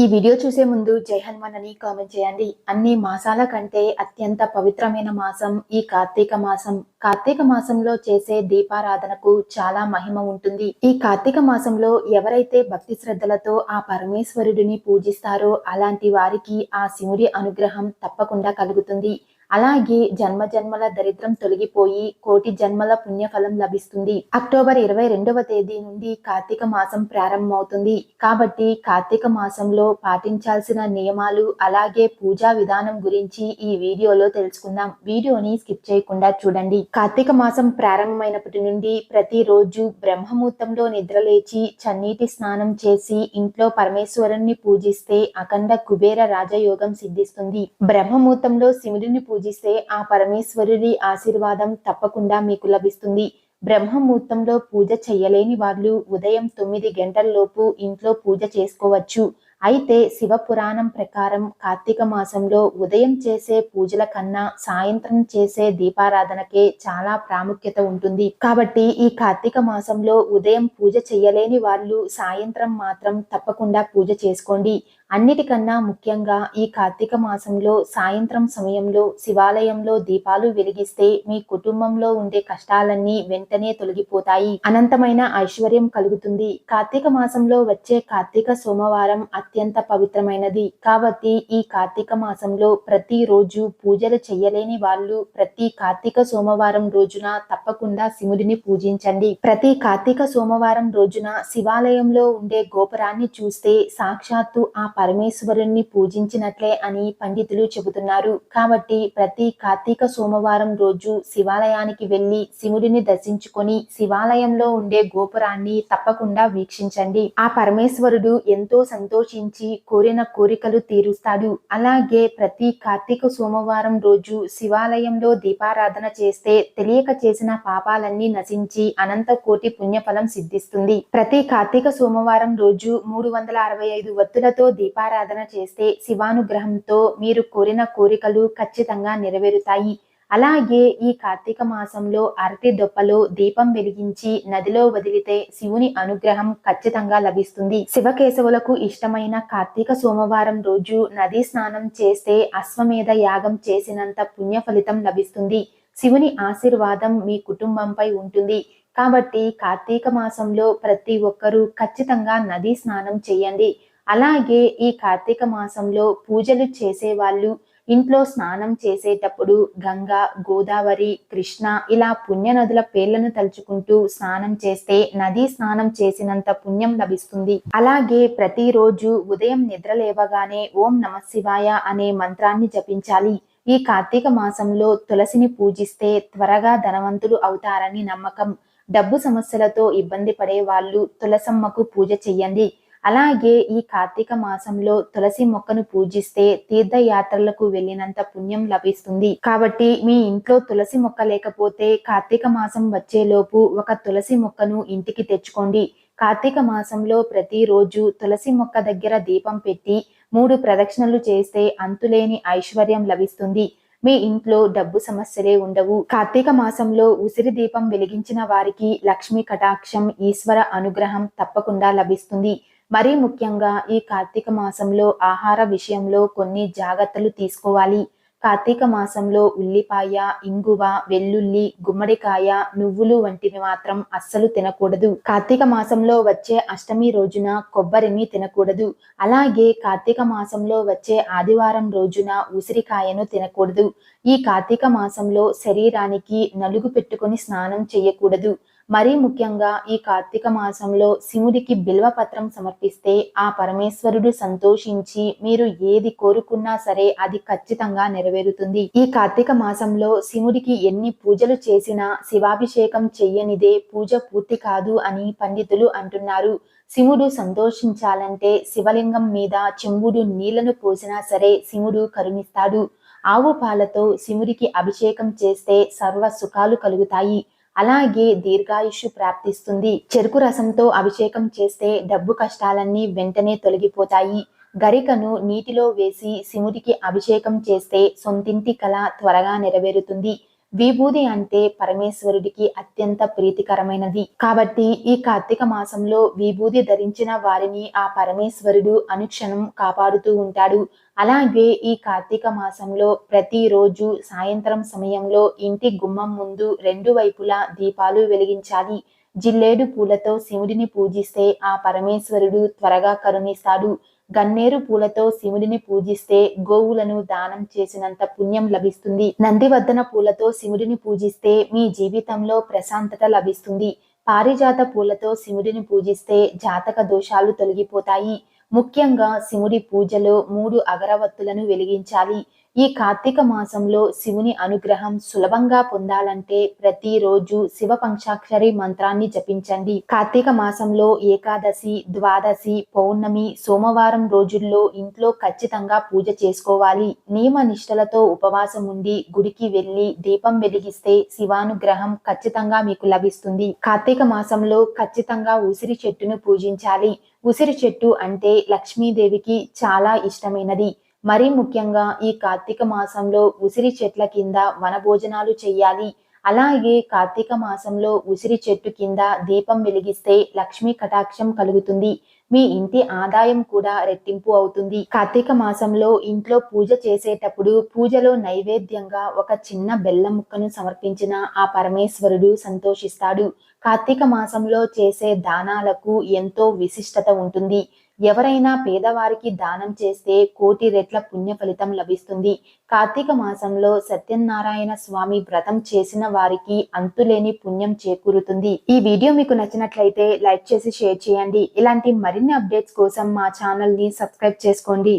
ఈ వీడియో చూసే ముందు జై హనుమాన్ అని కామెంట్ చేయండి. అన్ని మాసాల కంటే అత్యంత పవిత్రమైన మాసం ఈ కార్తీక మాసం. కార్తీక మాసంలో చేసే దీపారాధనకు చాలా మహిమ ఉంటుంది. ఈ కార్తీక మాసంలో ఎవరైతే భక్తి శ్రద్ధలతో ఆ పరమేశ్వరుడిని పూజిస్తారో అలాంటి వారికి ఆ శివుడి అనుగ్రహం తప్పకుండా కలుగుతుంది. అలాగే జన్మ జన్మల దరిద్రం తొలగిపోయి కోటి జన్మల పుణ్యఫలం లభిస్తుంది. అక్టోబర్ ఇరవై రెండవ తేదీ నుండి కార్తీక మాసం ప్రారంభమవుతుంది. కాబట్టి కార్తీక మాసంలో పాటించాల్సిన నియమాలు అలాగే పూజా విధానం గురించి ఈ వీడియోలో తెలుసుకుందాం. వీడియోని స్కిప్ చేయకుండా చూడండి. కార్తీక మాసం ప్రారంభమైనప్పటి నుండి ప్రతిరోజు బ్రహ్మముహూర్తంలో నిద్రలేచి చన్నీటి స్నానం చేసి ఇంట్లో పరమేశ్వరుణ్ణి పూజిస్తే అఖండ కుబేర రాజయోగం సిద్ధిస్తుంది. బ్రహ్మముహూర్తంలో శివుడిని పూజిస్తే ఆ పరమేశ్వరుడి ఆశీర్వాదం తప్పకుండా మీకు లభిస్తుంది. బ్రహ్మముహూర్తంలో పూజ చేయలేని వాళ్ళు ఉదయం తొమ్మిది గంటల్లోపు ఇంట్లో పూజ చేసుకోవచ్చు. అయితే శివ పురాణం ప్రకారం కార్తీక మాసంలో ఉదయం చేసే పూజల కన్నా సాయంత్రం చేసే దీపారాధనకే చాలా ప్రాముఖ్యత ఉంటుంది. కాబట్టి ఈ కార్తీక మాసంలో ఉదయం పూజ చేయలేని వాళ్ళు సాయంత్రం మాత్రం తప్పకుండా పూజ చేసుకోండి. అన్నిటికన్నా ముఖ్యంగా ఈ కార్తీక మాసంలో సాయంత్రం సమయంలో శివాలయంలో దీపాలు వెలిగిస్తే మీ కుటుంబంలో ఉండే కష్టాలన్నీ వెంటనే తొలగిపోతాయి. అనంతమైన ఐశ్వర్యం కలుగుతుంది. కార్తీక మాసంలో వచ్చే కార్తీక సోమవారం అత్యంత పవిత్రమైనది. కాబట్టి ఈ కార్తీక మాసంలో ప్రతి రోజు పూజలు చేయలేని వాళ్ళు ప్రతి కార్తీక సోమవారం రోజున తప్పకుండా శివుడిని పూజించండి. ప్రతి కార్తీక సోమవారం రోజున శివాలయంలో ఉండే గోపురాన్ని చూస్తే సాక్షాత్తు ఆ పరమేశ్వరుణ్ణి పూజించినట్లే అని పండితులు చెబుతున్నారు. కాబట్టి ప్రతి కార్తీక సోమవారం రోజు శివాలయానికి వెళ్ళి శివుడిని దర్శించుకొని శివాలయంలో ఉండే గోపురాన్ని తప్పకుండా వీక్షించండి. ఆ పరమేశ్వరుడు ఎంతో సంతోషించి కోరిన కోరికలు తీరుస్తాడు. అలాగే ప్రతి కార్తీక సోమవారం రోజు శివాలయంలో దీపారాధన చేస్తే తెలియక చేసిన పాపాలన్నీ నశించి అనంత కోటి పుణ్యఫలం సిద్ధిస్తుంది. ప్రతి కార్తీక సోమవారం రోజు మూడు వందల అరవై ఐదు వత్తులతో దీప దీపారాధన చేస్తే శివానుగ్రహంతో మీరు కోరిన కోరికలు ఖచ్చితంగా నెరవేరుతాయి. అలాగే ఈ కార్తీక మాసంలో అరటి దొప్పలో దీపం వెలిగించి నదిలో వదిలితే శివుని అనుగ్రహం ఖచ్చితంగా లభిస్తుంది. శివకేశవులకు ఇష్టమైన కార్తీక సోమవారం రోజు నదీ స్నానం చేస్తే అశ్వమేధ యాగం చేసినంత పుణ్య ఫలితం లభిస్తుంది. శివుని ఆశీర్వాదం మీ కుటుంబంపై ఉంటుంది. కాబట్టి కార్తీక మాసంలో ప్రతి ఒక్కరూ ఖచ్చితంగా నదీ స్నానం చేయండి. అలాగే ఈ కార్తీక మాసంలో పూజలు చేసే వాళ్ళు ఇంట్లో స్నానం చేసేటప్పుడు గంగా గోదావరి కృష్ణ ఇలా పుణ్య నదుల పేర్లను తలుచుకుంటూ స్నానం చేస్తే నదీ స్నానం చేసినంత పుణ్యం లభిస్తుంది. అలాగే ప్రతిరోజు ఉదయం నిద్ర లేవగానే ఓం నమ శివాయ అనే మంత్రాన్ని జపించాలి. ఈ కార్తీక మాసంలో తులసిని పూజిస్తే త్వరగా ధనవంతులు అవుతారని నమ్మకం. డబ్బు సమస్యలతో ఇబ్బంది పడే వాళ్ళు తులసమ్మకు పూజ చెయ్యండి. అలాగే ఈ కార్తీక మాసంలో తులసి మొక్కను పూజిస్తే తీర్థయాత్రలకు వెళ్ళినంత పుణ్యం లభిస్తుంది. కాబట్టి మీ ఇంట్లో తులసి మొక్క లేకపోతే కార్తీక మాసం వచ్చేలోపు ఒక తులసి మొక్కను ఇంటికి తెచ్చుకోండి. కార్తీక మాసంలో ప్రతిరోజు తులసి మొక్క దగ్గర దీపం పెట్టి మూడు ప్రదక్షిణలు చేస్తే అంతులేని ఐశ్వర్యం లభిస్తుంది. మీ ఇంట్లో డబ్బు సమస్యలే ఉండవు. కార్తీక మాసంలో ఉసిరి దీపం వెలిగించిన వారికి లక్ష్మీ కటాక్షం ఈశ్వర అనుగ్రహం తప్పకుండా లభిస్తుంది. మరీ ముఖ్యంగా ఈ కార్తీక మాసంలో ఆహార విషయంలో కొన్ని జాగ్రత్తలు తీసుకోవాలి. కార్తీక మాసంలో ఉల్లిపాయ ఇంగువ వెల్లుల్లి గుమ్మడికాయ నువ్వులు వంటివి మాత్రం అస్సలు తినకూడదు. కార్తీక మాసంలో వచ్చే అష్టమి రోజున కొబ్బరిని తినకూడదు. అలాగే కార్తీక మాసంలో వచ్చే ఆదివారం రోజున ఉసిరికాయను తినకూడదు. ఈ కార్తీక మాసంలో శరీరానికి నలుగు పెట్టుకొని స్నానం చేయకూడదు మరీ ముఖ్యంగా ఈ కార్తీక మాసంలో శివుడికి బిల్వపత్రం సమర్పిస్తే ఆ పరమేశ్వరుడు సంతోషించి మీరు ఏది కోరుకున్నా సరే అది ఖచ్చితంగా నెరవేరుతుంది. ఈ కార్తీక మాసంలో శివుడికి ఎన్ని పూజలు చేసినా శివాభిషేకం చెయ్యనిదే పూజ పూర్తి కాదు అని పండితులు అంటున్నారు. శివుడు సంతోషించాలంటే శివలింగం మీద చెంబుడు నీళ్ళను పోసినా సరే శివుడు కరుణిస్తాడు. ఆవు పాలతో శివుడికి అభిషేకం చేస్తే సర్వ సుఖాలు కలుగుతాయి. అలాగే దీర్ఘాయుషు ప్రాప్తిస్తుంది. చెరుకు రసంతో అభిషేకం చేస్తే డబ్బు కష్టాలన్నీ వెంటనే తొలగిపోతాయి. గరికను నీటిలో వేసి శివుడికి అభిషేకం చేస్తే సొంతింటి కళ త్వరగా నెరవేరుతుంది. విభూది అంటే పరమేశ్వరుడికి అత్యంత ప్రీతికరమైనది. కాబట్టి ఈ కార్తీక మాసంలో విభూది ధరించిన వారిని ఆ పరమేశ్వరుడు అనుక్షణం కాపాడుతూ ఉంటాడు. అలాగే ఈ కార్తీక మాసంలో ప్రతిరోజు సాయంత్రం సమయంలో ఇంటి గుమ్మం ముందు రెండు వైపులా దీపాలు వెలిగించాలి. జిల్లేడు పూలతో శివుడిని పూజిస్తే ఆ పరమేశ్వరుడు త్వరగా కరుణిస్తాడు. గన్నేరు పూలతో శివుడిని పూజిస్తే గోవులను దానం చేసినంత పుణ్యం లభిస్తుంది. నందివర్ధన పూలతో శివుడిని పూజిస్తే మీ జీవితంలో ప్రశాంతత లభిస్తుంది. పారిజాత పూలతో శివుడిని పూజిస్తే జాతక దోషాలు తొలగిపోతాయి. ముఖ్యంగా శివుడి పూజలో మూడు అగరవత్తులను వెలిగించాలి. ఈ కార్తీక మాసంలో శివుని అనుగ్రహం సులభంగా పొందాలంటే ప్రతిరోజు శివ పంచాక్షరి మంత్రాన్ని జపించండి. కార్తీక మాసంలో ఏకాదశి ద్వాదశి పౌర్ణమి సోమవారం రోజుల్లో ఇంట్లో ఖచ్చితంగా పూజ చేసుకోవాలి. నియమ నిష్టలతో ఉపవాసం ఉండి గుడికి వెళ్ళి దీపం వెలిగిస్తే శివానుగ్రహం ఖచ్చితంగా మీకు లభిస్తుంది. కార్తీక మాసంలో ఖచ్చితంగా ఉసిరి చెట్టును పూజించాలి. ఉసిరి చెట్టు అంటే లక్ష్మీదేవికి చాలా ఇష్టమైనది. మరీ ముఖ్యంగా ఈ కార్తీక మాసంలో ఉసిరి చెట్ల కింద వనభోజనాలు చెయ్యాలి. అలాగే కార్తీక మాసంలో ఉసిరి చెట్టు కింద దీపం వెలిగిస్తే లక్ష్మీ కటాక్షం కలుగుతుంది. మీ ఇంటి ఆదాయం కూడా రెట్టింపు అవుతుంది. కార్తీక మాసంలో ఇంట్లో పూజ చేసేటప్పుడు పూజలో నైవేద్యంగా ఒక చిన్న బెల్లం ముక్కను సమర్పించిన ఆ పరమేశ్వరుడు సంతోషిస్తాడు. కార్తీక మాసంలో చేసే దానాలకు ఎంతో విశిష్టత ఉంటుంది. ఎవరైనా పేదవారికి దానం చేస్తే కోటి రెట్ల పుణ్య ఫలితం లభిస్తుంది. కార్తీక మాసంలో సత్యనారాయణ స్వామి వ్రతం చేసిన వారికి అంతులేని పుణ్యం చేకూరుతుంది. ఈ వీడియో మీకు నచ్చినట్లయితే లైక్ చేసి షేర్ చేయండి. ఇలాంటి మరిన్ని అప్డేట్స్ కోసం మా ఛానల్ని సబ్స్క్రైబ్ చేసుకోండి.